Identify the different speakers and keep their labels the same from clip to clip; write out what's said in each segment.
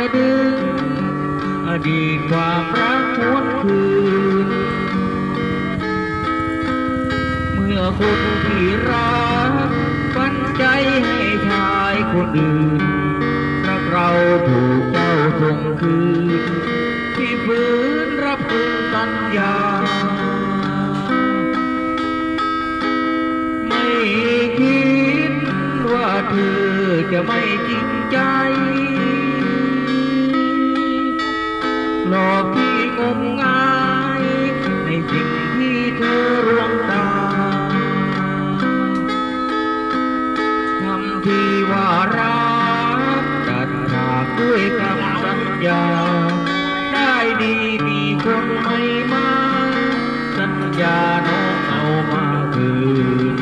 Speaker 1: จะดึงอดีตความรักหวนคืน เมื่อคนที่รักฝันใจให้ชายคนอื่นรักเราถูกเจ้าส่งคืน ที่ฝืนรับคืนสัญญา ไม่คิดว่าเธอจะไม่จริงใจ หลอกที่งมงายในสิ่งที่เธอรวงตาทำที่ว่ารักดัดฉากด้วยคำสัญญา ได้ดีมีคนไม่มาสัญญาน้องเอามาคืน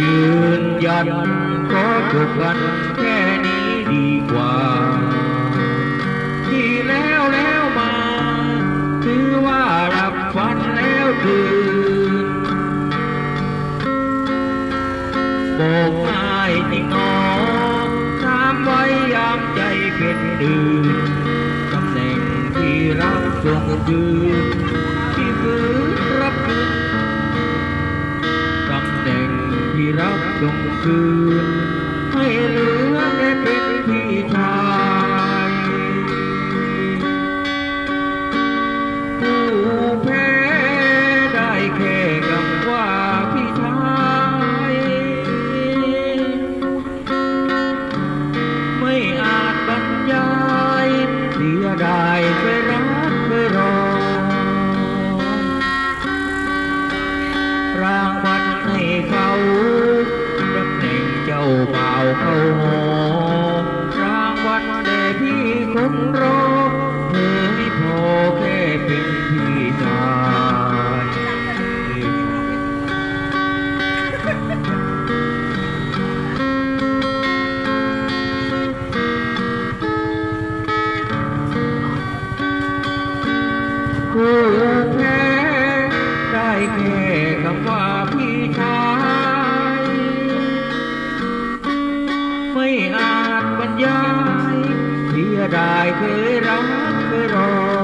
Speaker 1: ยืนยันขอจบกันแค่นี้ดีกว่า กง่ายจริงหนอถามไว้ยามใจเป็นดื่นตำแหน่งที่รับส่งคืนที่ฝืนรับคืนตำแหน่งที่รับส่งคืนให้หลือ เจ้าบ่าเข้าหอรางวัลแด่พี่คนรอเธอไม่พอแค่เป็นพี่ชายผู้แพ้ได้แค่คำว่าพี่ชาย อาจบรรยายเสียดายเคยรักเคยรอ